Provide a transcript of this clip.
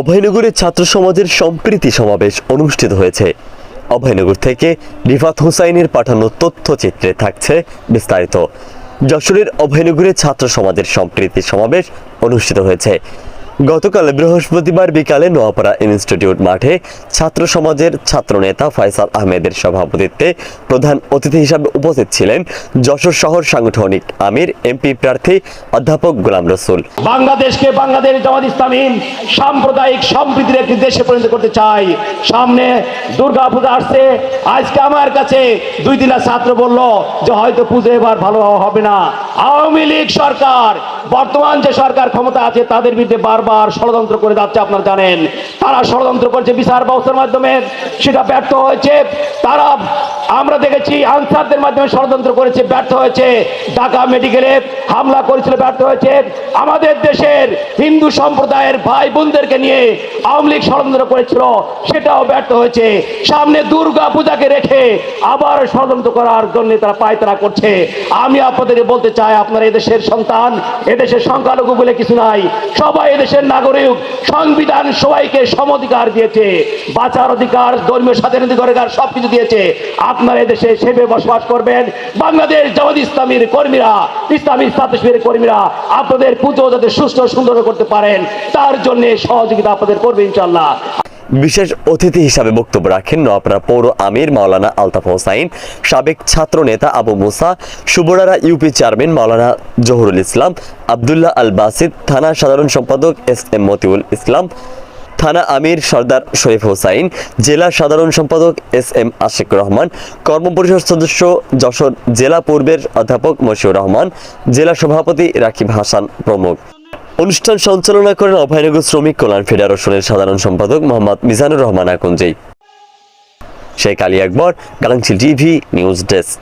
অভয়নগরে ছাত্র সমাজের সম্প্রীতি সমাবেশ অনুষ্ঠিত হয়েছে। অভয়নগর থেকে রিফাত হুসাইনের পাঠানো তথ্যচিত্রে থাকছে বিস্তারিত। যশোরের অভয়নগরে ছাত্র সমাজের সম্প্রীতি সমাবেশ অনুষ্ঠিত হয়েছে। গতকাল বৃহস্পতিবার বিকালে নোয়াপাড়া ইনস্টিটিউট মাঠে ছাত্র সমাজের ছাত্রনেতা ফয়সাল আহমেদের সভাপতিত্বে প্রধান অতিথি হিসাবে উপস্থিত ছিলেন যশোর শহর সাংগঠনিক আমির, এমপি প্রার্থী অধ্যাপক গোলাম রসুল। বাংলাদেশকে বাংলাদেশ জামাত ইসলামী সাম্প্রদায়িক সম্প্রীতির একটি দেশে পরিণত করতে চাই। সামনে দুর্গা পূজা আসছে। আজকে আমার কাছে দুই দিনা ছাত্র বলল যে হয়তো পুজো এবার ভালো হবে না। আওয়ামী লীগ সরকার, বর্তমান যে সরকার ক্ষমতা আছে তাদের বিরুদ্ধে বারবার ষড়যন্ত্র করে যাচ্ছে আপনারা জানেন। তারা ষড়যন্ত্র করছে বিচার ব্যবস্থার মাধ্যমে, সেটা ব্যর্থ হয়েছে। তারা, আমরা দেখেছি আনসারদের মাধ্যমে ষড়যন্ত্র করেছে, ব্যর্থ হয়েছে। ঢাকা মেডিকেলে হামলা করেছিল, ব্যর্থ হয়েছে। আমাদের দেশের হিন্দু সম্প্রদায়ের ভাই বোনদেরকে নিয়ে আওয়ামী লীগ ষড়যন্ত্র করেছিল, সেটাও ব্যর্থ হয়েছে। সামনে দুর্গা পূজাকে রেখে আবার ষড়যন্ত্র করার জন্য তারা পায়তারা করছে। আমি আপনাদের বলতে চাই, আপনারা এদেশের সন্তান, এদেশের সংখ্যালঘু বলে কিছু নাই। সবাই এদেশের নাগরিক, সংবিধান সবাইকে সম অধিকার দিয়েছে, বাঁচার অধিকার, ধর্মীয় স্বাধীনতা অধিকার সবকিছু দিয়েছে। আপনারা এদেশে সেবে বসবাস করবেন। বাংলাদেশ জামাত ইসলামীর কর্মীরা, ইসলামী ছাত্রশিবিরের কর্মীরা আপনাদের পুজো যাতে সুস্থ সুন্দর করতে পারেন, তার জন্য সহযোগিতা আপনাদের করবে ইনশাল্লাহ বিশেষ অতিথি হিসাবে বক্তব্য রাখেন নোয়াপাড়া পৌর আমির মাওলানা আলতাফ হোসাইন, সাবেক ছাত্র নেতা আবু মুসা সুবরারা ইউপি চেয়ারম্যান মাওলানা জহুরুল ইসলাম, আবদুল্লাহ আল বাসিদ, থানা সাধারণ সম্পাদক এস এম মতিউল ইসলাম থানা আমির সর্দার শরীফ হোসাইন, জেলা সাধারণ সম্পাদক এস এম আশিক রহমান কর্মপরিষদ সদস্য যশোর জেলা পূর্বের অধ্যাপক মশিউর রহমান, জেলা সভাপতি রাকিব হাসান প্রমুখ। অনুষ্ঠান সঞ্চালনা করেন অভয়নগর শ্রমিক কল্যাণ ফেডারেশনের সাধারণ সম্পাদক মোহাম্মদ মিজানুর রহমান আকুঞ্জি শেখ আলী আকবর, গালাংশিল টিভি, নিউজ ডেস্ক।